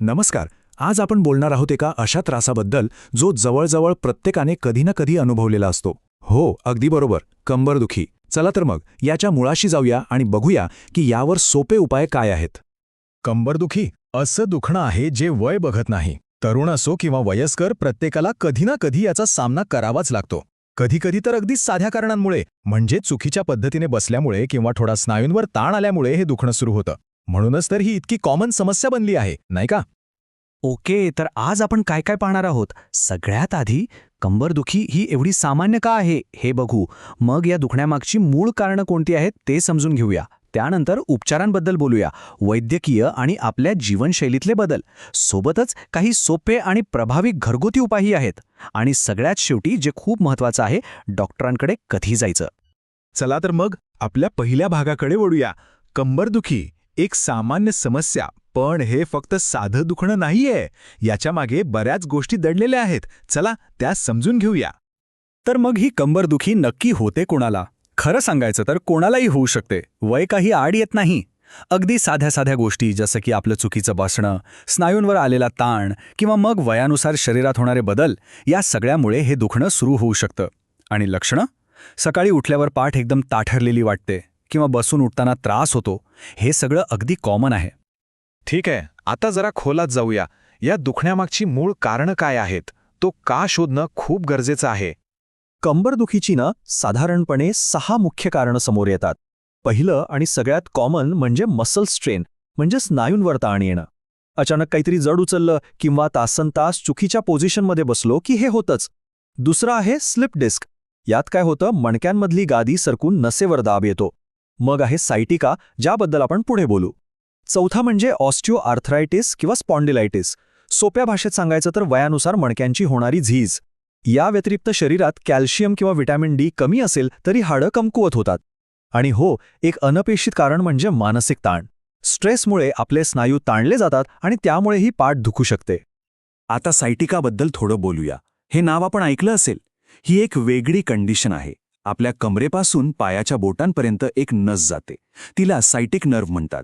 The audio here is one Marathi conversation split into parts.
नमस्कार. आज आपण बोलणार आहोत एका अशा त्रासाबद्दल जो जवळजवळ प्रत्येकाने कधी ना कधी अनुभवलेला असतो. हो अगदी बरोबर. कंबरदुखी. चला तर मग याच्या मुळाशी जाऊया आणि बघूया की यावर सोपे उपाय काय आहेत. कंबरदुखी असं दुखणं आहे जे वय बघत नाही. तरुण असो किंवा वयस्कर प्रत्येकाला कधी ना कधी याचा सामना करावाच लागतो. कधीकधी तर अगदी साध्या कारणांमुळे म्हणजे चुकीच्या पद्धतीने बसल्यामुळे किंवा थोडा स्नायूंवर ताण आल्यामुळे हे दुखणं सुरू होतं. म्हणूनच तर ही इतकी कॉमन समस्या बनली आहे नाही का? ओके तर आज आपण काय काय पाहणार आहोत? सगळ्यात आधी कंबरदुखी ही एवढी सामान्य का आहे हे बघू. मग या दुखण्यामागची मूळ कारणं कोणती आहेत ते समजून घेऊया. त्यानंतर उपचारांबद्दल बोलूया. वैद्यकीय आणि आपल्या जीवनशैलीतले बदल. सोबतच काही सोपे आणि प्रभावी घरगुती उपायही आहेत. आणि सगळ्यात शेवटी जे खूप महत्वाचं आहे डॉक्टरांकडे कधी जायचं. चला तर मग आपल्या पहिल्या भागाकडे वळूया. कंबरदुखी. एक सामान्य समस्या पण हे फक्त साधं दुखणं नाहीये. याच्यामागे बऱ्याच गोष्टी दडलेल्या आहेत. चला त्या समजून घेऊया. तर मग ही कंबरदुखी नक्की होते कोणाला? खरं सांगायचं तर कोणालाही होऊ शकते. वय काही आड येत नाही. अगदी साध्या साध्या गोष्टी जसं की आपलं चुकीचं बसणं स्नायूंवर आलेला ताण किंवा मग वयानुसार शरीरात होणारे बदल या सगळ्यामुळे हे दुखणं सुरू होऊ शकतं. आणि लक्षणं? सकाळी उठल्यावर पाठ एकदम ताठरलेली वाटते. किंवा बसून उठताना त्रास होतो हे सगळं अगदी कॉमन आहे. ठीक आहे आता जरा खोलात जाऊया. या दुखण्यामागची मूळ कारणं काय आहेत? तो का शोधणं खूप गरजेचं आहे? कंबरदुखीची ना साधारणपणे सहा मुख्य कारणं समोर येतात. पहिलं आणि सगळ्यात कॉमन म्हणजे मसल स्ट्रेन म्हणजे स्नायूंवर ताण येणं. अचानक काहीतरी जड उचललं किंवा तासन तास चुकीच्या पोझिशनमध्ये बसलो की हे होतंच. दुसरं आहे स्लिप डिस्क यात काय होतं? मणक्यांमधली गादी सरकून नसेवर दाब येतो. मग आहे सायटिका ज्याबद्दल आपण पुढे बोलू. चौथा म्हणजे ऑस्टिओ आर्थरायटिस किंवा स्पॉन्डिलायटिस. सोप्या भाषेत सांगायचं तर वयानुसार मणक्यांची होणारी झीज. या व्यतिरिक्त शरीरात कॅल्शियम किंवा व्हिटॅमिन डी कमी असेल तरी हाडं कमकुवत होतात. आणि हो एक अनपेक्षित कारण म्हणजे मानसिक ताण. स्ट्रेसमुळे आपले स्नायू ताणले जातात आणि त्यामुळेही पाठ दुखू शकते. आता सायटिकाबद्दल थोडं बोलूया. हे नाव आपण ऐकलं असेल. ही एक वेगळी कंडिशन आहे. आपल्या कमरेपासून पायाच्या बोटांपर्यंत एक नस जाते. तिला सायटिक नर्व म्हणतात.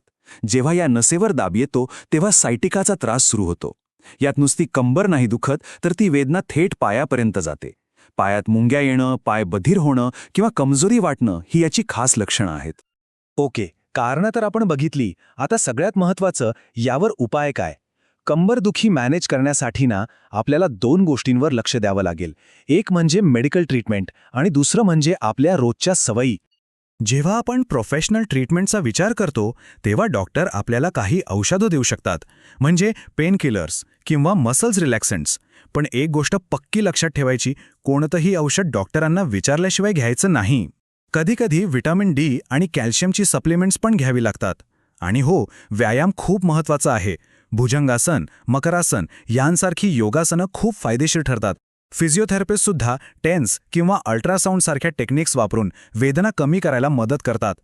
जेव्हा या नसेवर दाब येतो तेव्हा सायटिकाचा त्रास सुरू होतो. यात नुसती कंबर नाही दुखत तर ती वेदना थेट पायापर्यंत जाते. पायात मुंग्या येणं पाय बधीर होणं किंवा कमजोरी वाटणं ही याची खास लक्षणं आहेत. ओके कारणं तर आपण बघितली. आता सगळ्यात महत्वाचं यावर उपाय काय? कंबरदुखी मॅनेज करण्यासाठी ना आपल्याला दोन गोष्टींवर लक्ष द्यावं लागेल. एक म्हणजे मेडिकल ट्रीटमेंट आणि दुसरं म्हणजे आपल्या रोजच्या सवयी. जेव्हा आपण प्रोफेशनल ट्रीटमेंटचा विचार करतो तेव्हा डॉक्टर आपल्याला काही औषधं देऊ शकतात. म्हणजे पेनकिलर्स किंवा मसल्स रिलॅक्संट्स पण एक गोष्ट पक्की लक्षात ठेवायची कोणतंही औषध डॉक्टरांना विचारल्याशिवाय घ्यायचं नाही. कधीकधी व्हिटॅमिन डी आणि कॅल्शियमची सप्लिमेंट्स पण घ्यावी लागतात. आणि हो व्यायाम खूप महत्त्वाचा आहे. भुजंगासन मकरासन यांसारखी योगासनं खूप फायदेशीर ठरतात. फिजिओथेरपिस्टसुद्धा टेन्स किंवा अल्ट्रासाऊंडसारख्या टेक्निक्स वापरून वेदना कमी करायला मदत करतात.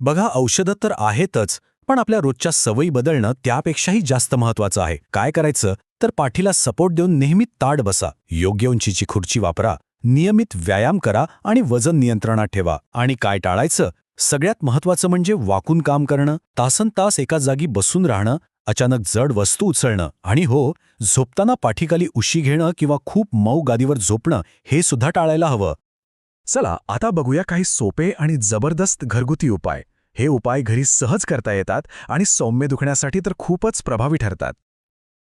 बघा औषधं तर आहेतच पण आपल्या रोजच्या सवयी बदलणं त्यापेक्षाही जास्त महत्वाचं आहे. काय करायचं? तर पाठीला सपोर्ट देऊन नेहमी ताड बसा. योग्य उंचीची खुर्ची वापरा. नियमित व्यायाम करा आणि वजन नियंत्रणात ठेवा. आणि काय टाळायचं? सगळ्यात महत्वाचं म्हणजे वाकून काम करणं. तासन तास एका जागी बसून राहणं अचानक जड वस्तू उचलणं आणि हो झोपताना पाठीखाली उशी घेणं किंवा खूप मऊ गादीवर झोपणं हे सुद्धा टाळायला हवं. चला आता बघूया काही सोपे आणि जबरदस्त घरगुती उपाय. हे उपाय घरी सहज करता येतात आणि सौम्य दुखण्यासाठी तर खूपच प्रभावी ठरतात.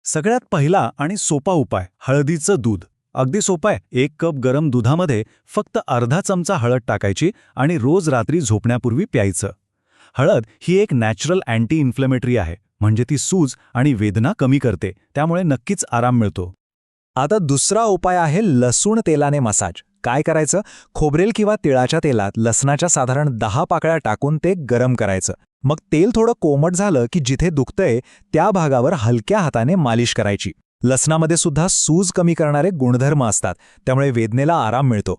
सगळ्यात पहिला आणि सोपा उपाय हळदीचं दूध. अगदी सोपा आहे. एक कप गरम दुधामध्ये फक्त अर्धा चमचा हळद टाकायची आणि रोज रात्री झोपण्यापूर्वी प्यायचं. हळद ही एक नॅचरल अँटी इन्फ्लेमेटरी आहे. म्हणजे ती सूज आणि वेदना कमी करते त्यामुळे नक्कीच आराम मिळतो. आता दुसरा उपाय आहे लसूण तेलाने मसाज. काय करायचं? खोबरेल किंवा तिळाच्या तेलात लसणाच्या साधारण दहा पाकळ्या टाकून ते गरम करायचं. मग तेल थोडं कोमट झालं की जिथे दुखतंय त्या भागावर हलक्या हाताने मालिश करायची. लसणामध्ये सुद्धा सूज कमी करणारे गुणधर्म असतात त्यामुळे वेदनेला आराम मिळतो.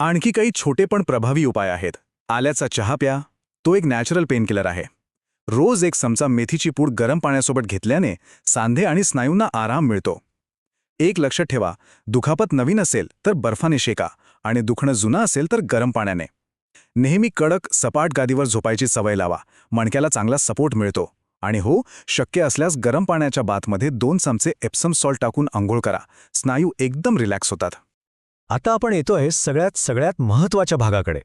आणखी काही छोटे पण प्रभावी उपाय आहेत. आल्याचा चहा प्या. तो एक नॅचरल पेनकिलर आहे. रोज एक चमचा मेथीची पूड गरम पाण्यासोबत घेतल्याने सांधे आणि स्नायूंना आराम मिळतो. एक लक्षात ठेवा दुखापत नवीन असेल तर बर्फाने शेका आणि दुखणं जुनं असेल तर गरम पाण्याने. नेहमी कडक सपाट गादीवर झोपायची सवय लावा मणक्याला चांगला सपोर्ट मिळतो. आणि हो शक्य असल्यास गरम पाण्याच्या बातमध्ये दोन चमचे एप्सम सॉल्ट टाकून आंघोळ करा स्नायू एकदम रिलॅक्स होतात. आता आपण येतोय सगळ्यात सगळ्यात महत्त्वाच्या भागाकडे.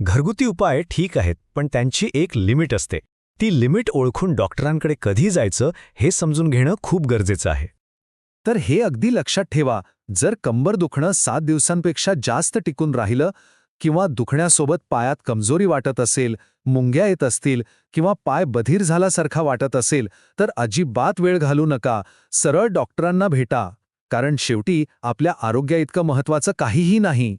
घरगुती उपाय ठीक आहेत पण त्यांची एक लिमिट असते. ती लिमिट ओळखून डॉक्टरांकडे कधी जायचं हे समजून घेणं खूप गरजेचं आहे. तर हे अगदी लक्षात ठेवा जर कंबर दुखणं सात दिवसांपेक्षा जास्त टिकून राहिलं किंवा दुखण्यासोबत पायात कमजोरी वाटत असेल मुंग्या येत असतील किंवा पाय बधीर झाल्यासारखा वाटत असेल तर अजिबात वेळ घालू नका सरळ डॉक्टरांना भेटा. कारण शेवटी आपल्या आरोग्याइतकं महत्वाचं काहीही नाही.